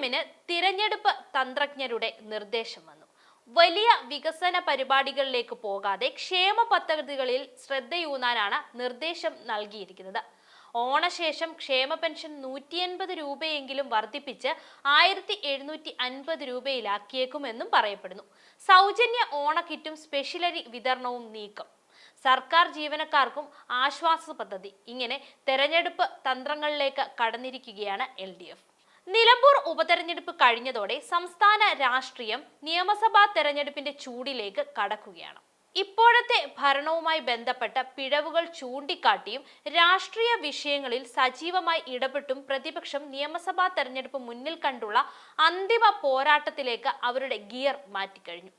എമ്മിന് തിരഞ്ഞെടുപ്പ് തന്ത്രജ്ഞരുടെ നിർദ്ദേശം വന്നു. വലിയ വികസന പരിപാടികളിലേക്ക് പോകാതെ ക്ഷേമ പദ്ധതികളിൽ ശ്രദ്ധയൂന്നാനാണ് നിർദ്ദേശം നൽകിയിരിക്കുന്നത്. ഓണശേഷം ക്ഷേമ പെൻഷൻ നൂറ്റി എൺപത് രൂപയെങ്കിലും വർദ്ധിപ്പിച്ച് ആയിരത്തി എഴുന്നൂറ്റി അൻപത് രൂപയിലാക്കിയേക്കുമെന്നും പറയപ്പെടുന്നു. സൗജന്യ ഓണക്കിറ്റും സ്പെഷ്യലരി വിതരണവും നീക്കം. സർക്കാർ ജീവനക്കാർക്കും ആശ്വാസ പദ്ധതി. ഇങ്ങനെ തെരഞ്ഞെടുപ്പ് തന്ത്രങ്ങളിലേക്ക് കടന്നിരിക്കുകയാണ് എൽ നിലമ്പൂർ ഉപതെരഞ്ഞെടുപ്പ് കഴിഞ്ഞതോടെ സംസ്ഥാന രാഷ്ട്രീയം നിയമസഭാ തെരഞ്ഞെടുപ്പിന്റെ ചൂടിലേക്ക് കടക്കുകയാണ്. ഇപ്പോഴത്തെ ഭരണവുമായി ബന്ധപ്പെട്ട പിഴവുകൾ ചൂണ്ടിക്കാട്ടിയും രാഷ്ട്രീയ വിഷയങ്ങളിൽ സജീവമായി ഇടപെട്ടും പ്രതിപക്ഷം നിയമസഭാ തെരഞ്ഞെടുപ്പ് മുന്നിൽ കണ്ടുള്ള അന്തിമ പോരാട്ടത്തിലേക്ക് അവരുടെ ഗിയർ മാറ്റിക്കഴിഞ്ഞു.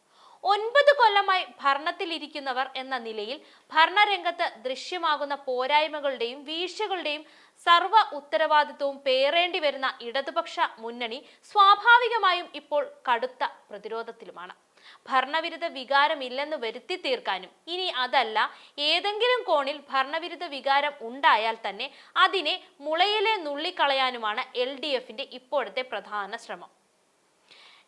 ഒൻപത് കൊല്ലമായി ഭരണത്തിലിരിക്കുന്നവർ എന്ന നിലയിൽ ഭരണരംഗത്ത് ദൃശ്യമാകുന്ന പോരായ്മകളുടെയും വീഴ്ചകളുടെയും സർവ ഉത്തരവാദിത്വവും പേറേണ്ടി വരുന്ന ഇടതുപക്ഷ മുന്നണി സ്വാഭാവികമായും ഇപ്പോൾ കടുത്ത പ്രതിരോധത്തിലുമാണ്. ഭരണവിരുദ്ധ വികാരമില്ലെന്ന് വരുത്തി തീർക്കാനും ഇനി അതല്ല ഏതെങ്കിലും കോണിൽ ഭരണവിരുദ്ധ വികാരം ഉണ്ടായാൽ തന്നെ അതിനെ മുളയിലെ നുള്ളിക്കളയാനുമാണ് എൽ ഡി എഫിന്റെ ഇപ്പോഴത്തെ പ്രധാന ശ്രമം.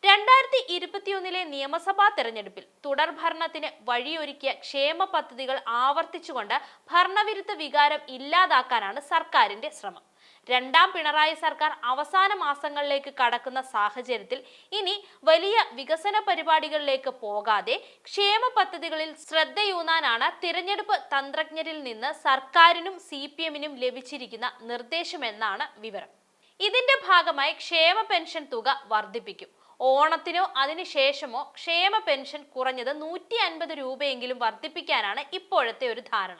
രണ്ടായിരത്തി ഇരുപത്തിയൊന്നിലെ നിയമസഭാ തെരഞ്ഞെടുപ്പിൽ തുടർ ഭരണത്തിന് വഴിയൊരുക്കിയ ക്ഷേമ പദ്ധതികൾ ആവർത്തിച്ചുകൊണ്ട് ഭരണവിരുദ്ധ വികാരം ഇല്ലാതാക്കാനാണ് സർക്കാരിന്റെ ശ്രമം. രണ്ടാം പിണറായി സർക്കാർ അവസാന മാസങ്ങളിലേക്ക് കടക്കുന്ന സാഹചര്യത്തിൽ ഇനി വലിയ വികസന പരിപാടികളിലേക്ക് പോകാതെ ക്ഷേമ പദ്ധതികളിൽ ശ്രദ്ധയൂന്നാനാണ് തിരഞ്ഞെടുപ്പ് തന്ത്രജ്ഞരിൽ നിന്ന് സർക്കാരിനും സി പി എമ്മിനും ലഭിച്ചിരിക്കുന്ന നിർദ്ദേശമെന്നാണ് വിവരം. ഇതിന്റെ ഭാഗമായി ക്ഷേമ പെൻഷൻ തുക വർദ്ധിപ്പിക്കും. ഓണത്തിനോ അതിനുശേഷമോ ക്ഷേമ പെൻഷൻ കുറഞ്ഞത് നൂറ്റി അൻപത് രൂപയെങ്കിലും വർദ്ധിപ്പിക്കാനാണ് ഇപ്പോഴത്തെ ഒരു ധാരണ.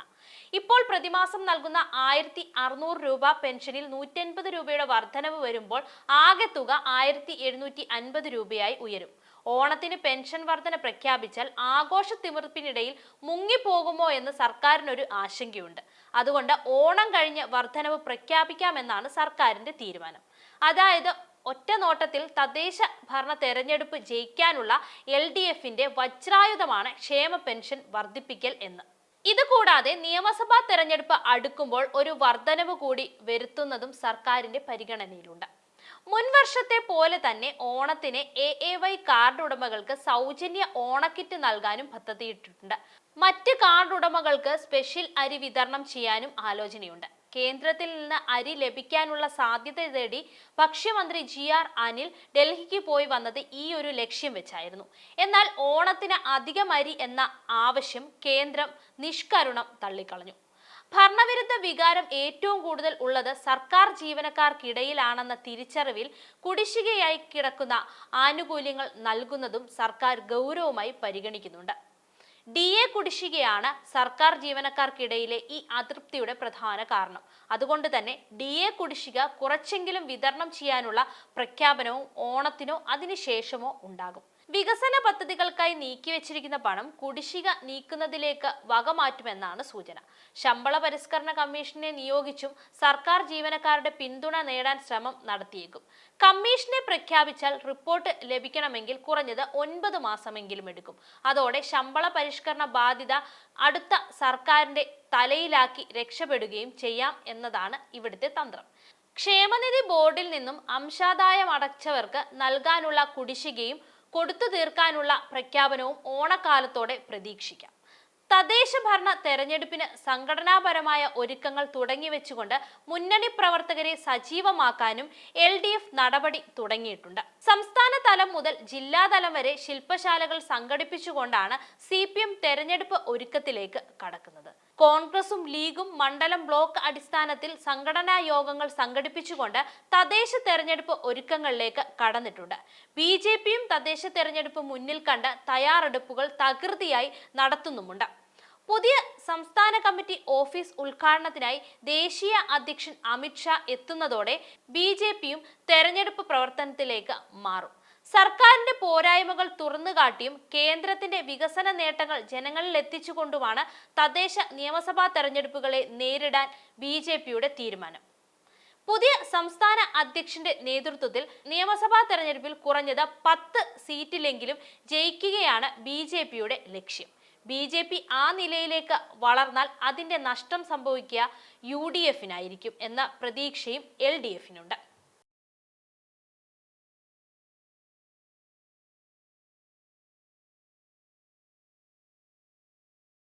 ഇപ്പോൾ പ്രതിമാസം നൽകുന്ന ആയിരത്തി അറുന്നൂറ് രൂപ പെൻഷനിൽ നൂറ്റി അൻപത് രൂപയുടെ വർധനവ് വരുമ്പോൾ ആകെ തുക ആയിരത്തി എഴുന്നൂറ്റി അൻപത് രൂപയായി ഉയരും. ഓണത്തിന് പെൻഷൻ വർധന പ്രഖ്യാപിച്ചാൽ ആഘോഷ തിമിർപ്പിനിടയിൽ മുങ്ങിപ്പോകുമോ എന്ന് സർക്കാരിനൊരു ആശങ്കയുണ്ട്. അതുകൊണ്ട് ഓണം കഴിഞ്ഞ് വർധനവ് പ്രഖ്യാപിക്കാമെന്നാണ് സർക്കാരിന്റെ തീരുമാനം. അതായത് ഒറ്റ നോട്ടത്തിൽ തദ്ദേശ ഭരണ തെരഞ്ഞെടുപ്പ് ജയിക്കാനുള്ള എൽ ഡി എഫിന്റെ വജ്രായുധമാണ് ക്ഷേമ പെൻഷൻ വർദ്ധിപ്പിക്കൽ എന്ന്. ഇതുകൂടാതെ നിയമസഭാ തെരഞ്ഞെടുപ്പ് അടുക്കുമ്പോൾ ഒരു വർധനവ് കൂടി വരുത്തുന്നതും സർക്കാരിന്റെ പരിഗണനയിലുണ്ട്. മുൻവർഷത്തെ പോലെ തന്നെ ഓണത്തിന് എ എ വൈ കാർഡ് ഉടമകൾക്ക് സൗജന്യ ഓണക്കിറ്റ് നൽകാനും പദ്ധതിയിട്ടിട്ടുണ്ട്. മറ്റ് കാർഡ് ഉടമകൾക്ക് സ്പെഷ്യൽ അരി വിതരണം ചെയ്യാനും ആലോചനയുണ്ട്. കേന്ദ്രത്തിൽ നിന്ന് അരി ലഭിക്കാനുള്ള സാധ്യത തേടി ഭക്ഷ്യമന്ത്രി ജി ആർ അനിൽ ഡൽഹിക്ക് പോയി വന്നത് ഈ ഒരു ലക്ഷ്യം വെച്ചായിരുന്നു. എന്നാൽ ഓണത്തിന് അധികം അരി എന്ന ആവശ്യം കേന്ദ്രം നിഷ്കരുണം തള്ളിക്കളഞ്ഞു. ഭരണവിരുദ്ധ വികാരം ഏറ്റവും കൂടുതൽ ഉള്ളത് സർക്കാർ ജീവനക്കാർക്കിടയിലാണെന്ന തിരിച്ചറിവിൽ കുടിശ്ശികയായി കിടക്കുന്ന ആനുകൂല്യങ്ങൾ നൽകുന്നതും സർക്കാർ ഗൗരവമായി പരിഗണിക്കുന്നുണ്ട്. ഡി എ കുടിശ്ശികയാണ് സർക്കാർ ജീവനക്കാർക്കിടയിലെ ഈ അതൃപ്തിയുടെ പ്രധാന കാരണം. അതുകൊണ്ട് തന്നെ ഡി എ കുടിശ്ശിക കുറച്ചെങ്കിലും വിതരണം ചെയ്യാനുള്ള പ്രഖ്യാപനവും ഓണത്തിനോ അതിനുശേഷമോ ഉണ്ടാകും. വികസന പദ്ധതികൾക്കായി നീക്കിവെച്ചിരിക്കുന്ന പണം കുടിശ്ശിക നീക്കുന്നതിലേക്ക് വകമാറ്റുമെന്നാണ് സൂചന. ശമ്പള പരിഷ്കരണ കമ്മീഷനെ നിയോഗിച്ചും സർക്കാർ ജീവനക്കാരുടെ പിന്തുണ നേടാൻ ശ്രമം നടത്തിയേക്കും. കമ്മീഷനെ പ്രഖ്യാപിച്ചാൽ റിപ്പോർട്ട് ലഭിക്കണമെങ്കിൽ കുറഞ്ഞത് ഒൻപത് മാസമെങ്കിലും എടുക്കും. അതോടെ ശമ്പള പരിഷ്കരണ ബാധ്യത അടുത്ത സർക്കാരിന്റെ തലയിലാക്കി രക്ഷപ്പെടുകയും ചെയ്യാം എന്നതാണ് ഇവിടുത്തെ തന്ത്രം. ക്ഷേമനിധി ബോർഡിൽ നിന്നും അംശാദായം അടച്ചവർക്ക് നൽകാനുള്ള കുടിശ്ശികയും കൊടുത്തു തീർക്കാനുള്ള പ്രഖ്യാപനവും ഓണക്കാലത്തോടെ പ്രതീക്ഷിക്കാം. തദ്ദേശ ഭരണ തെരഞ്ഞെടുപ്പിന് സംഘടനാപരമായ ഒരുക്കങ്ങൾ തുടങ്ങിവെച്ചുകൊണ്ട് മുന്നണി പ്രവർത്തകരെ സജീവമാക്കാനും എൽ ഡി എഫ് നടപടി തുടങ്ങിയിട്ടുണ്ട്. സംസ്ഥാന തലം മുതൽ ജില്ലാതലം വരെ ശില്പശാലകൾ സംഘടിപ്പിച്ചുകൊണ്ടാണ് സി പി എം തെരഞ്ഞെടുപ്പ് ഒരുക്കത്തിലേക്ക് കടക്കുന്നത്. കോൺഗ്രസും ലീഗും മണ്ഡലം ബ്ലോക്ക് അടിസ്ഥാനത്തിൽ സംഘടനാ യോഗങ്ങൾ സംഘടിപ്പിച്ചുകൊണ്ട് തദ്ദേശ തെരഞ്ഞെടുപ്പ് ഒരുക്കങ്ങളിലേക്ക് കടന്നിട്ടുണ്ട്. ബി ജെ പിയും തദ്ദേശ തെരഞ്ഞെടുപ്പ് മുന്നിൽ കണ്ട് തയ്യാറെടുപ്പുകൾ തകൃതിയായി നടത്തുന്നുമുണ്ട്. പുതിയ സംസ്ഥാന കമ്മിറ്റി ഓഫീസ് ഉദ്ഘാടനത്തിനായി ദേശീയ അധ്യക്ഷൻ അമിത്ഷാ എത്തുന്നതോടെ ബി ജെ പിയും തെരഞ്ഞെടുപ്പ് പ്രവർത്തനത്തിലേക്ക് മാറും. സർക്കാരിന്റെ പോരായ്മകൾ തുറന്നുകാട്ടിയും കേന്ദ്രത്തിന്റെ വികസന നേട്ടങ്ങൾ ജനങ്ങളിൽ എത്തിച്ചുകൊണ്ടുമാണ് തദ്ദേശ നിയമസഭാ തെരഞ്ഞെടുപ്പുകളെ നേരിടാൻ ബി തീരുമാനം. പുതിയ സംസ്ഥാന അധ്യക്ഷന്റെ നേതൃത്വത്തിൽ നിയമസഭാ തെരഞ്ഞെടുപ്പിൽ കുറഞ്ഞത് പത്ത് സീറ്റിലെങ്കിലും ജയിക്കുകയാണ് ബി ജെ പിയുടെ ലക്ഷ്യം. ബി ജെ പി ആ നിലയിലേക്ക് വളർന്നാൽ അതിന്റെ നഷ്ടം സംഭവിക്കുക യു ഡി എഫിനായിരിക്കും എന്ന പ്രതീക്ഷയും എൽ ഡി എഫിനുണ്ട്.